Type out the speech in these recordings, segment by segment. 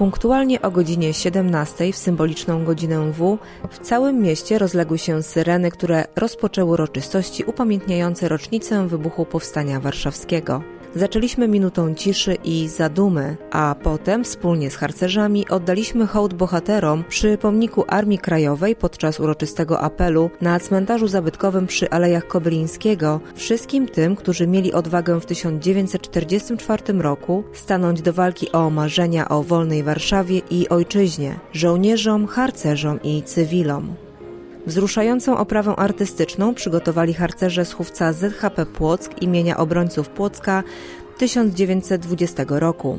Punktualnie o godzinie 17 w symboliczną godzinę W w całym mieście rozległy się syreny, które rozpoczęły uroczystości upamiętniające rocznicę wybuchu Powstania Warszawskiego. Zaczęliśmy minutą ciszy i zadumy, a potem wspólnie z harcerzami oddaliśmy hołd bohaterom przy pomniku Armii Krajowej podczas uroczystego apelu na cmentarzu zabytkowym przy Alejach Kobylińskiego wszystkim tym, którzy mieli odwagę w 1944 roku stanąć do walki o marzenia o wolnej Warszawie i ojczyźnie, żołnierzom, harcerzom i cywilom. Wzruszającą oprawę artystyczną przygotowali harcerze z chówca ZHP Płock imienia obrońców Płocka 1920 roku.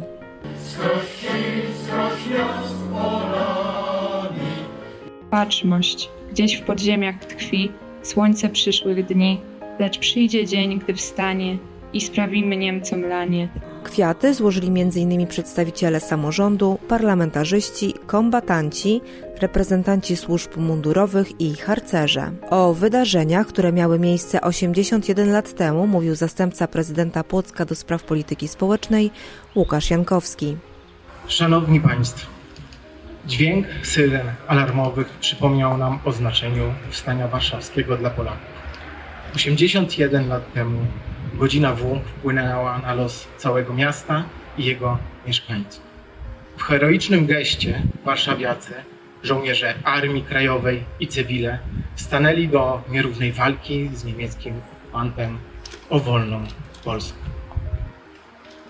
Baczność, gdzieś w podziemiach tkwi słońce przyszłych dni, lecz przyjdzie dzień, gdy wstanie i sprawimy Niemcom lanie. Kwiaty złożyli m.in. przedstawiciele samorządu, parlamentarzyści, kombatanci, reprezentanci służb mundurowych i harcerze. O wydarzeniach, które miały miejsce 81 lat temu, mówił zastępca prezydenta Płocka do spraw polityki społecznej Łukasz Jankowski. Szanowni Państwo, dźwięk syren alarmowych przypomniał nam o znaczeniu powstania warszawskiego dla Polaków. 81 lat temu godzina W wpłynęła na los całego miasta i jego mieszkańców. W heroicznym geście warszawiacy, żołnierze Armii Krajowej i cywile stanęli do nierównej walki z niemieckim okupantem o wolną Polskę.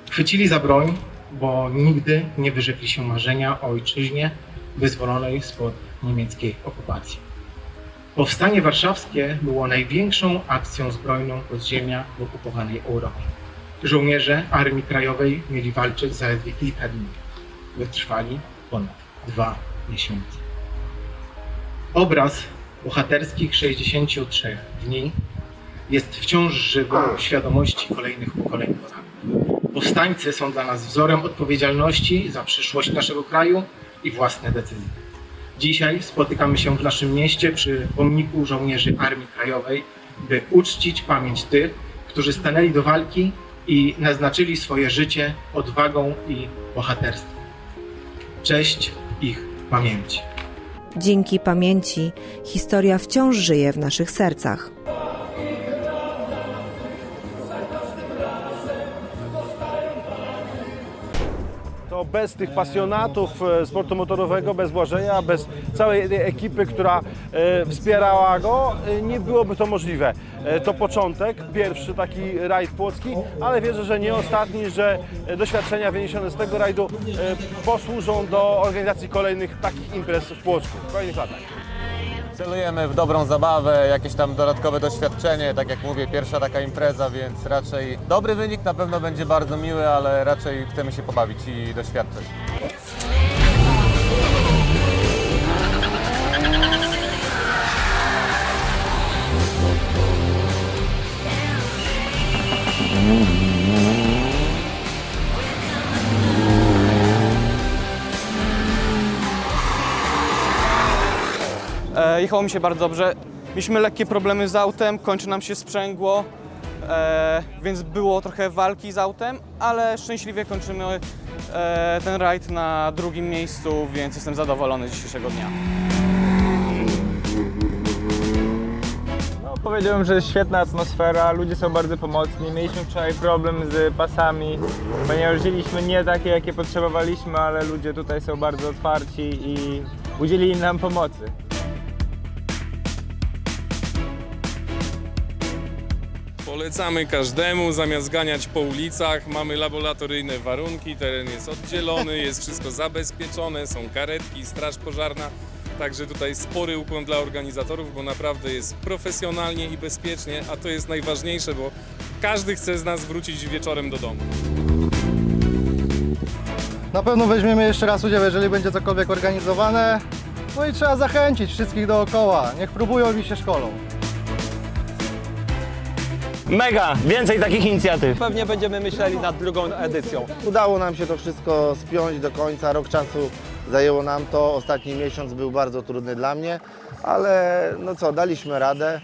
Chwycili za broń, bo nigdy nie wyrzekli się marzenia o ojczyźnie wyzwolonej spod niemieckiej okupacji. Powstanie warszawskie było największą akcją zbrojną podziemia w okupowanej Europie. Żołnierze Armii Krajowej mieli walczyć zaledwie kilka dni. Wytrwali ponad dwa miesiące. Obraz bohaterskich 63 dni jest wciąż żywy w świadomości kolejnych pokoleń. Powstańcy są dla nas wzorem odpowiedzialności za przyszłość naszego kraju i własne decyzje. Dzisiaj spotykamy się w naszym mieście przy pomniku żołnierzy Armii Krajowej, by uczcić pamięć tych, którzy stanęli do walki i naznaczyli swoje życie odwagą i bohaterstwem. Cześć ich pamięci. Dzięki pamięci historia wciąż żyje w naszych sercach. Bez tych pasjonatów e, sportu motorowego, bez Błażeja, bez całej tej ekipy, która e, wspierała go, e, nie byłoby to możliwe. E, To początek, pierwszy taki rajd płocki, ale wierzę, że nie ostatni, że e, doświadczenia wyniesione z tego rajdu e, posłużą do organizacji kolejnych takich imprez w Płocku, w kolejnych latach. Celujemy w dobrą zabawę, jakieś tam dodatkowe doświadczenie, tak jak mówię, pierwsza taka impreza, więc raczej dobry wynik na pewno będzie bardzo miły, ale raczej chcemy się pobawić i doświadczać. E, jechało mi się bardzo dobrze. Mieliśmy lekkie problemy z autem, kończy nam się sprzęgło, e, więc było trochę walki z autem, ale szczęśliwie kończymy e, ten rajd na drugim miejscu, więc jestem zadowolony z dzisiejszego dnia. No, powiedziałbym, że świetna atmosfera, ludzie są bardzo pomocni. Mieliśmy wczoraj problem z pasami, ponieważ wzięliśmy nie takie, jakie potrzebowaliśmy, ale ludzie tutaj są bardzo otwarci i udzielili nam pomocy. Polecamy każdemu, zamiast ganiać po ulicach, mamy laboratoryjne warunki, teren jest oddzielony, jest wszystko zabezpieczone, są karetki, straż pożarna. Także tutaj spory ukłon dla organizatorów, bo naprawdę jest profesjonalnie i bezpiecznie, a to jest najważniejsze, bo każdy chce z nas wrócić wieczorem do domu. Na pewno weźmiemy jeszcze raz udział, jeżeli będzie cokolwiek organizowane. No i trzeba zachęcić wszystkich dookoła. Niech próbują i się szkolą. Mega! Więcej takich inicjatyw. Pewnie będziemy myśleli nad drugą edycją. Udało nam się to wszystko spiąć do końca. Rok czasu zajęło nam to. Ostatni miesiąc był bardzo trudny dla mnie, ale no co, daliśmy radę.